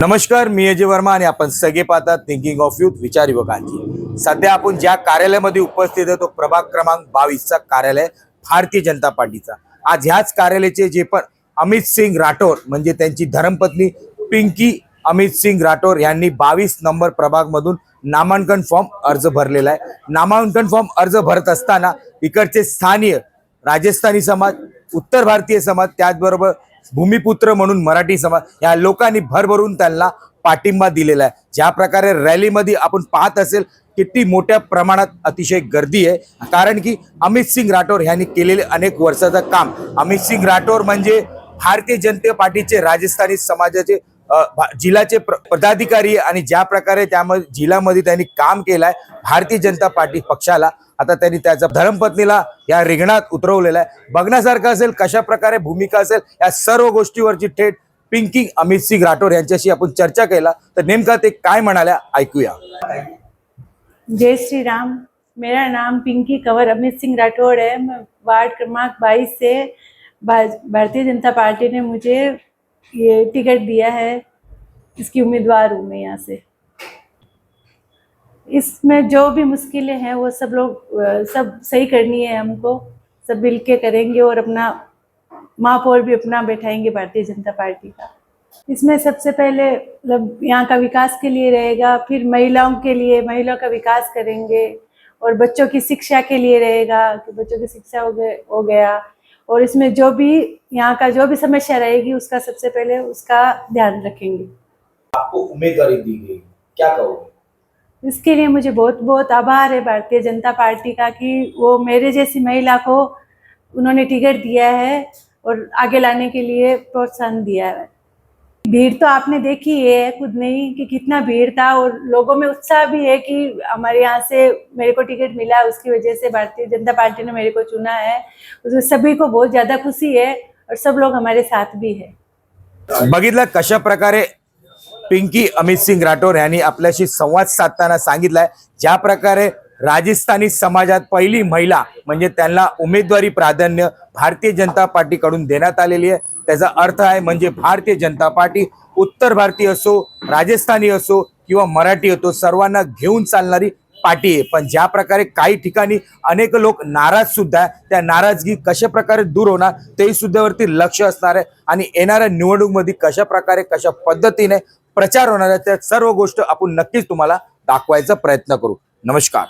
नमस्कार मी अजय वर्मा आणि आपण सगळे पाहतात थिंकिंग ऑफ युथ विचार युवकांची. सध्या आपण ज्या कार्यालयामध्ये उपस्थित आहे तो प्रभाग क्रमांक बावीसचा कार्यालय भारतीय जनता पार्टीचा. आज ह्याच कार्यालयाचे जे पण अमित सिंग राठोर म्हणजे त्यांची धर्मपत्नी पिंकी अमित सिंग राठोर यांनी बावीस नंबर प्रभागमधून नामांकन फॉर्म अर्ज भरलेला आहे. नामांकन फॉर्म अर्ज भरत असताना इकडचे स्थानीय राजस्थानी समाज उत्तर भारतीय समाज त्याचबरोबर भूमिपुत्र म्हणून मराठी समाज या लोकांनी भरभरून त्यांना पाठिंबा दिलेला आहे. ज्या प्रकारे रॅलीमध्ये आपण पाहत असेल किती मोठ्या प्रमाणात अतिशय गर्दी आहे. कारण की अमित सिंग राठोर यांनी केलेले अनेक वर्षाचं काम. अमित सिंग राठोर म्हणजे भारतीय जनता पार्टीचे राजस्थानी समाजाचे जिल्ह्याचे पदाधिकारी आणि ज्या प्रकारे त्यामध्ये जिल्ह्यामध्ये त्यांनी काम केलंय भारतीय जनता पार्टी पक्षाला आता त्यांनी त्याच्या धर्मपत्नीला या रिंगणात उतरवलेलं आहे. बघण्यासारखं असेल कशा प्रकारे भूमिका असेल या सर्व गोष्टीवरची थेट पिंकी अमित सिंग राठोड यांच्याशी आपण चर्चा केला. तर नेमका ते काय म्हणाल्या ऐकूया. जय श्री राम मेरा नाम पिंकी कंवर. अमित सिंह राठौड़ है. मैं वार्ड क्रमांक 22 से भारतीय जनता पार्टी ने मुझे ये टिकट दिया है। इसकी उम्मीदवार हूँ मैं यहाँ से? इसमें जो भी मुश्किलें हैं, वो सब लोग सब सही करनी है हमको। सब मिल के करेंगे और अपना महापौर भी अपना बैठाएँगे भारतीय जनता पार्टी का। इसमें सबसे पहले मतलब यहाँ का विकास के लिए रहेगा, फिर महिलाओं के लिए, महिलाओं का विकास करेंगे और बच्चों की शिक्षा के लिए रहेगा, कि बच्चों की शिक्षा हो गए, हो गया। और इसमें जो भी, यहाँ का जो भी समस्या रहेगी, उसका सबसे पहले उसका ध्यान रखेंगे। आपको उम्मीदवारी दी गई क्या कहोगे? इसके लिए मुझे बहुत बहुत आभार है भारतीय जनता पार्टी का कि वो मेरे जैसी महिला को उन्होंने टिकट दिया है और आगे लाने के लिए प्रोत्साहन दिया है। भीड़ तो आपने देखी है खुद नहीं कि कितना भीड़ था और लोगों में उत्साह भी है कि हमारे यहाँ से मेरे को टिकट मिला उसकी वजह से भारतीय जनता पार्टी ने मेरे को चुना है। उसमें सभी को बहुत ज़्यादा खुशी है और सब लोग हमारे साथ भी है। बघितलं कशा प्रकारे पिंकी अमित सिंग राठोड यांनी आपल्याशी संवाद साधताना सांगितलाय. ज्या प्रकारे राजस्थानी समाजात पहिली महिला म्हणजे त्यांना उमेदवारी प्राधान्य भारतीय जनता पार्टीकडून देण्यात आलेली आहे. त्याचा अर्थ आहे म्हणजे भारतीय जनता पार्टी उत्तर भारतीय असो राजस्थानी असो किंवा मराठी असो सर्वांना घेऊन चालणारी पार्टी आहे. पण ज्या प्रकारे काही ठिकाणी अनेक लोक नाराज सुद्धा त्या नाराजगी कशा प्रकारे दूर होणार ते सुद्धावरती लक्ष असणार आहे. आणि येणाऱ्या निवडणुकीमध्ये कशा प्रकारे कशा पद्धतीने प्रचार होणार आहे त्या सर्व गोष्ट आपण नक्कीच तुम्हाला दाखवायचा प्रयत्न करू. नमस्कार.